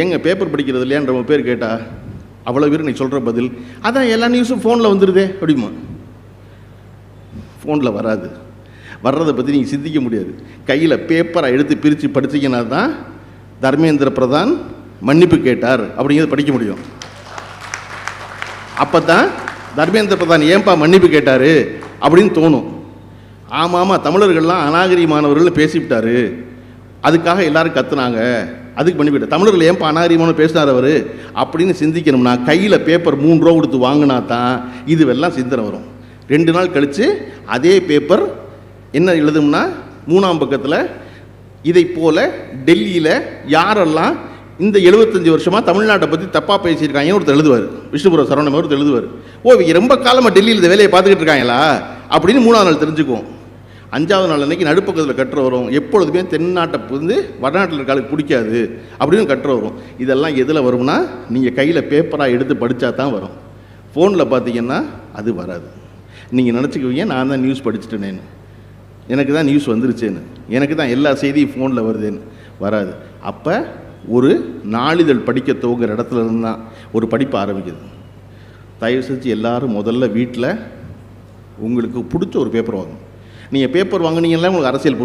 ஏங்க பேப்பர் படிக்கிறது இல்லையான்ற பேர் கேட்டா அவ்வளோ பேர் நீ சொல்கிற பதில். அதான் எல்லா நியூஸும் ஃபோனில் வந்துடுதே அப்படிமா. ஃபோனில் வராது. வர்றதை பற்றி நீங்கள் சிந்திக்க முடியாது. கையில் பேப்பரை எடுத்து பிரித்து படிச்சீங்கன்னா தான் தர்மேந்திர பிரதான் மன்னிப்பு கேட்டார் அப்படிங்கிறத படிக்க முடியும். அப்போ தான் தர்மேந்திர பிரதான் ஏன்பா மன்னிப்பு கேட்டார் அப்படின்னு தோணும். ஆமாம் ஆமாம் தமிழர்கள்லாம் அநாகரிகமானவர்கள் பேசிவிட்டாரு. அதுக்காக எல்லாரும் கத்துனாங்க. அதுக்கு பண்ணிவிட்டு தமிழர்கள் ஏன் அநாகரிகமான பேசினார் அவர்? அப்படின்னு சிந்திக்கணும்னா கையில் பேப்பர் மூணு ரூபா கொடுத்து வாங்கினா தான் இதுவெல்லாம் சிந்தனை வரும். ரெண்டு நாள் கழித்து அதே பேப்பர் என்ன எழுதும்னா மூணாம் பக்கத்தில் இதை போல டெல்லியில் யாரெல்லாம் இந்த 75 வருஷமாக தமிழ்நாட்டை பற்றி தப்பாக பேசியிருக்காங்க ஒருத்தர் எழுதுவார். விஷ்ணுபுர சரவணம் ஒருத்தர் எழுதுவார். ஓ இவங்க ரொம்ப காலமாக டெல்லியில் இந்த வேலையை பார்த்துக்கிட்டு இருக்காங்களா? அப்படின்னு மூணாவது நாள் தெரிஞ்சுக்குவோம். அஞ்சாவது நாள் அன்றைக்கி நடுப்பக்கத்தில் கற்று வரும் எப்பொழுதுமே தென்னாட்டை வந்து வடநாட்டில் இருக்காளுக்கு பிடிக்காது அப்படின்னு கற்று வரும் இதெல்லாம் எதில் வரும்னா நீங்கள் கையில் பேப்பராக எடுத்து படித்தா தான் வரும். ஃபோனில் பார்த்தீங்கன்னா அது வராது. நீங்கள் நினச்சிக்குவீங்க நான் தான் நியூஸ் படிச்சுட்டேனேன்னு. எனக்கு தான் நியூஸ் வந்துருச்சேன்னு. எனக்கு தான் எல்லா செய்தியும் ஃபோனில் வருதுன்னு. வராது. அப்போ ஒரு நாளிதழ் படிக்க துவங்குற இடத்துல இருந்து தான் ஒரு படிப்பு ஆரம்பிக்குது. தயவு செஞ்சு எல்லாரும் முதல்ல வீட்டில் உங்களுக்கு பிடிச்ச ஒரு பேப்பர் வாங்கணும். நீங்கள் பேப்பர் வாங்குனீங்கன்னா உங்களுக்கு அரசியல்